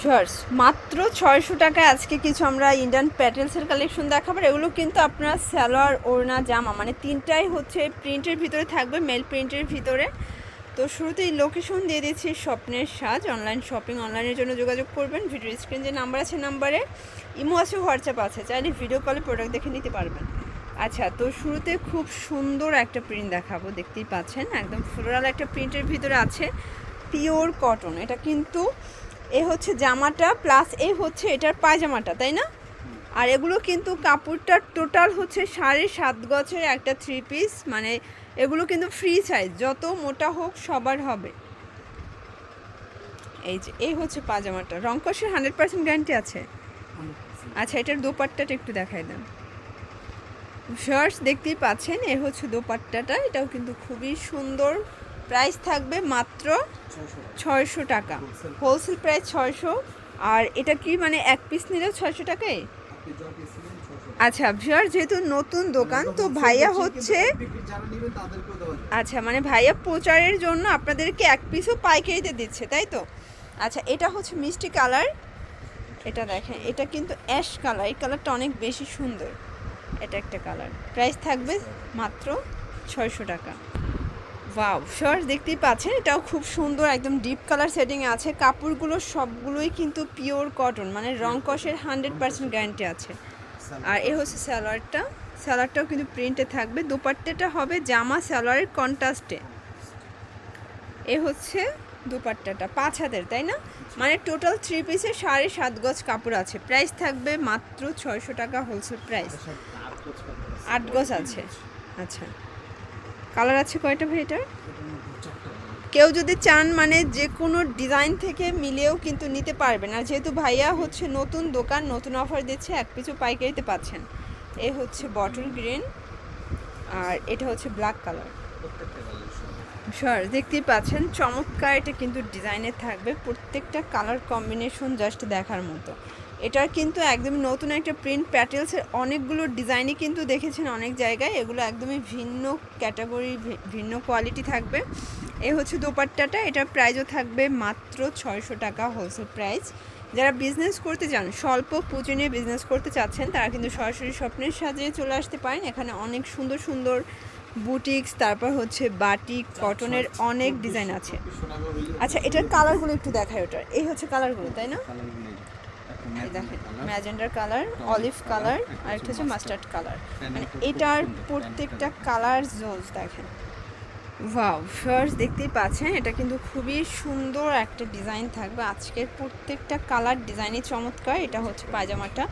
Viewers মাত্র ছয়শো টাকায় আজকে কিছু আমরা ইন্ডিয়ান প্যাটেলসের কালেকশন দেখাবো। এগুলো কিন্তু আপনার স্যালোয়ার ওড়না, জামা মানে তিনটাই হচ্ছে প্রিন্টের ভিতরে থাকবে মেল প্রিন্টের ভিতরে। তো শুরুতেই লোকেশন দিয়ে দিচ্ছি স্বপ্নের সাজ। অনলাইন শপিং অনলাইনের জন্য যোগাযোগ করবেন। ভিডিও স্ক্রিন যে নাম্বার আছে নাম্বারে ইমো আছে হোয়াটসঅ্যাপ আছে। চাইলে ভিডিও কলে প্রোডাক্ট দেখে নিতে পারবেন। আচ্ছা তো শুরুতে খুব সুন্দর একটা প্রিন্ট দেখাবো, দেখতেই পাচ্ছেন। একদম ফ্লোরাল একটা প্রিন্টের ভিতরে আছে। পিওর কটন এটা কিন্তু এ হচ্ছে জামাটা প্লাস এ হচ্ছে এটার পায়জামাটা, তাই না? আর এগুলো কিন্তু কাপড়টা টোটাল হচ্ছে সাড়ে সাত গছের একটা থ্রি পিস মানে এগুলো কিন্তু ফ্রি সাইজ যত মোটা হোক সবার হবে। এই যে, এই হচ্ছে পাজামাটা রংকশের হান্ড্রেড পার্সেন্ট গ্যারান্টি আছে? আচ্ছা এটার দোপাট্টাটা একটু দেখাই দেন। শার্টস দেখতেই পাচ্ছেন, এ হচ্ছে দোপাট্টাটা, এটাও কিন্তু খুবই সুন্দর। প্রাইস থাকবে মাত্র ছয়শো টাকা। হোলসেল প্রাইস ছয়শো। আর এটা কি মানে এক পিস নিলেও ছয়শো টাকায়? আচ্ছা ভিউয়ার, যেহেতু নতুন দোকান, তো ভাইয়া হচ্ছে আচ্ছা মানে ভাইয়া প্রচারের জন্য আপনাদেরকে এক পিসও পাইকারিতে দিচ্ছে, তাই তো? আচ্ছা এটা হচ্ছে মিষ্টি কালার। এটা দেখেন, এটা কিন্তু অ্যাশ কালার। এই কালারটা অনেক বেশি সুন্দর। এটা একটা কালার। প্রাইস থাকবে মাত্র ছয়শো টাকা। ওয়াও শর্ট দেখতেই পাচ্ছেন, এটাও খুব সুন্দর, একদম ডিপ কালার সেটিং আছে। কাপড়গুলো সবগুলোই কিন্তু পিওর কটন মানে রং কষের হান্ড্রেড পার্সেন্ট গ্যারান্টি আছে। আর এ হচ্ছে স্যালোয়ারটা স্যালোয়ারটাও কিন্তু প্রিন্টে থাকবে। দুপাট্টাটা হবে জামা স্যালোয়ারের কন্ট্রাস্টে এ। হচ্ছে দুপাট্টাটা, পাঁচ হাতের, তাই না? মানে টোটাল থ্রি পিসে সাড়ে সাত গজ কাপড় আছে। প্রাইস থাকবে মাত্র ছয়শো টাকা হোলসেল প্রাইস আট গজ আছে। আচ্ছা। কালার আছে কয়টা ভাই এটার? কেউ যদি চান মানে যে কোনো ডিজাইন থেকে মিলেও কিন্তু নিতে পারবেন। আর যেহেতু ভাইয়া হচ্ছে নতুন দোকান, নতুন অফার দিচ্ছে, এক পিছু পাইকারিতে পাচ্ছেন। এ হচ্ছে বটল গ্রিন আর এটা হচ্ছে ব্ল্যাক কালার সর দেখতেই পাচ্ছেন, চমৎকার এটা কিন্তু ডিজাইনে থাকবে। প্রত্যেকটা কালার কম্বিনেশন জাস্ট দেখার মতো। এটার কিন্তু একদম নতুন একটা প্রিন্ট প্যাটেলসের অনেকগুলো ডিজাইনই কিন্তু দেখেছেন অনেক জায়গায়। এগুলো একদমই ভিন্ন ক্যাটাগরি ভিন্ন কোয়ালিটি থাকবে। এ হচ্ছে দোপাট্টাটা এটার প্রাইসও থাকবে মাত্র ছয়শো টাকা হোলসেল প্রাইস যারা বিজনেস করতে চান, স্বল্প পুঁজি নিয়ে বিজনেস করতে চাচ্ছেন, তারা কিন্তু সরাসরি স্বপ্নের সাজিয়ে চলে আসতে পারেন। এখানে অনেক সুন্দর সুন্দর বুটিক্স তারপর হচ্ছে বাটিক কটনের অনেক ডিজাইন আছে। আচ্ছা এটার কালারগুলো একটু দেখায় ওটার। এই হচ্ছে কালারগুলো তাই না? দেখেন ম্যাজেন্ডার কালার অলিভ কালার আর একটা হচ্ছে মাস্টার্ড কালার মানে এটার প্রত্যেকটা কালার জোজ দেখেন। ওয়াও ফার্স্ট দেখতেই পাচ্ছেন এটা কিন্তু খুবই সুন্দর একটা ডিজাইন থাকবে। আজকের প্রত্যেকটা কালার ডিজাইনই চমৎকার এটা হচ্ছে পায়জামাটা।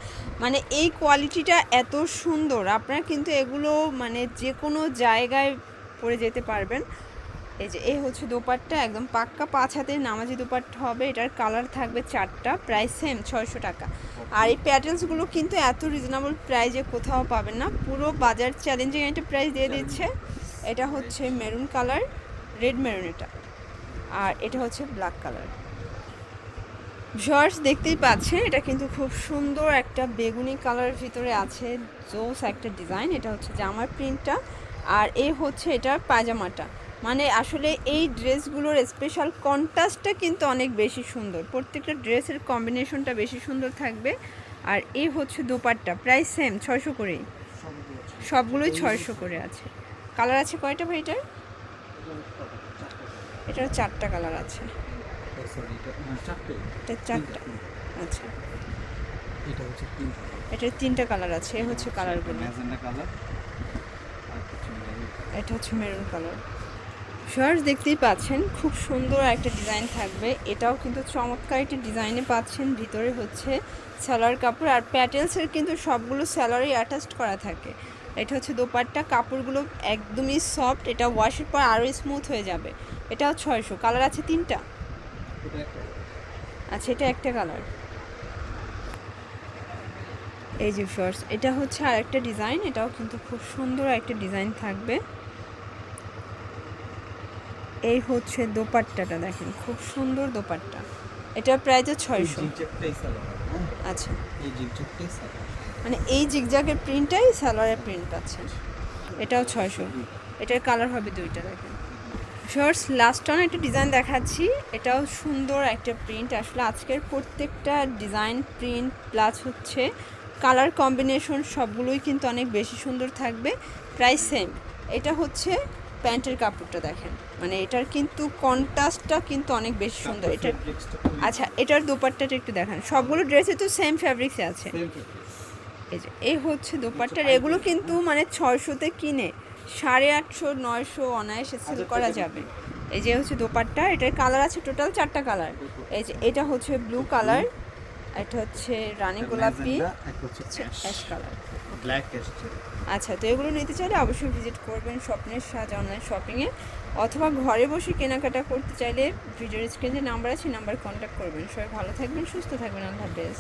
মানে এই কোয়ালিটিটা এত সুন্দর আপনারা কিন্তু এগুলো মানে যে কোনো জায়গায় পরে যেতে পারবেন। এই যে এই হচ্ছে দোপাট্টা, একদম পাক্কা পাঁচ হাতের নামাজি দোপাট্টা হবে। এটার কালার থাকবে চারটা, প্রাইস সেম ছয়শো টাকা। আর এই প্যাটেলসগুলো কিন্তু এত রিজনেবল প্রাইজে কোথাও পাবেন না। পুরো বাজার চ্যালেঞ্জিং একটা প্রাইস দিয়ে দিচ্ছে। এটা হচ্ছে মেরুন কালার রেড মেরুন এটা। আর এটা হচ্ছে ব্ল্যাক কালার জর্জ দেখতেই পাচ্ছেন, এটা কিন্তু খুব সুন্দর একটা বেগুনি কালারের ভিতরে আছে। জোস একটা ডিজাইন এটা হচ্ছে জামার প্রিন্টটা আর এ হচ্ছে এটার পায়জামাটা। মানে আসলে এই ড্রেসগুলোর স্পেশাল কন্ট্রাস্টটা কিন্তু অনেক বেশি সুন্দর। প্রত্যেকটা ড্রেসের কম্বিনেশনটা বেশি সুন্দর থাকবে। আর এই হচ্ছে দোপাট্টা প্রাইস সেম ছয়শো করেই। সবগুলোই ছয়শো করে আছে। কালার আছে কয়টা ভাই এটার? এটার চারটা কালার আছে। চারটা। আচ্ছা। এটা হচ্ছে তিনটা এটার তিনটা কালার আছে। এ হচ্ছে কালারগুলো ম্যাজেন্ডা কালার এটা হচ্ছে মেরুন কালার শার্টস দেখতেই পাচ্ছেন, খুব সুন্দর একটা ডিজাইন থাকবে। এটাও কিন্তু চমৎকার একটি ডিজাইনে পাচ্ছেন। ভিতরে হচ্ছে স্যালোয়ার কাপড় আর প্যাটেলসের কিন্তু সবগুলো স্যালোয়ারই অ্যাটাচড করা থাকে। এটা হচ্ছে দোপাট্টা, কাপড়গুলো একদমই সফট এটা ওয়াশের পর আরও স্মুথ হয়ে যাবে। এটাও ছয়শো কালার আছে তিনটা? আচ্ছা এটা একটা কালার এই যে শর্টস এটা হচ্ছে আর একটা ডিজাইন এটাও কিন্তু খুব সুন্দর একটা ডিজাইন থাকবে। এই হচ্ছে দোপাট্টাটা দেখেন খুব সুন্দর দোপাট্টা। এটার প্রাইস ছয়শো। হ্যাঁ? আচ্ছা। মানে এই জিগজাগের প্রিন্টটাই সালোয়ারের প্রিন্ট পাচ্ছেন এটাও ছয়শো। এটার কালার হবে দুইটা দেখেন। শর্টস লাস্ট অন একটা ডিজাইন দেখাচ্ছি। এটাও সুন্দর একটা প্রিন্ট। আসলে আজকের প্রত্যেকটা ডিজাইন প্রিন্ট প্লাস হচ্ছে কালার কম্বিনেশন সবগুলোই কিন্তু অনেক বেশি সুন্দর থাকবে। প্রায় সেম এটা হচ্ছে প্যান্টের কাপড়টা দেখেন। মানে এটার কিন্তু কন্ট্রাস্টটা কিন্তু অনেক বেশি সুন্দর। এটা আচ্ছা এটার দোপাট্টাটা একটু দেখান। সবগুলো ড্রেসে তো সেম ফ্যাব্রিক্সে আছে। এই যে এই হচ্ছে দোপাট্টার এগুলো কিন্তু মানে ছয়শোতে কিনে সাড়ে আটশো নয়শো অনায়াসে সেল করা যাবে। এই যে হচ্ছে দোপাট্টা এটার কালার আছে টোটাল চারটা কালার এই যে এটা হচ্ছে ব্লু কালার এটা হচ্ছে রানী গোলাপি অ্যাশ কালার ব্ল্যাক আচ্ছা তো এগুলো নিতে চাইলে অবশ্যই ভিজিট করবেন স্বপ্নের সাজ অনলাইন শপিংয়ে অথবা ঘরে বসে কেনাকাটা করতে চাইলে ভিডিওর স্ক্রিনে নাম্বার আছে নাম্বার কন্ট্যাক্ট করবেন। সবাই ভালো থাকবেন সুস্থ থাকবেন আল্লাহ হাফেজ।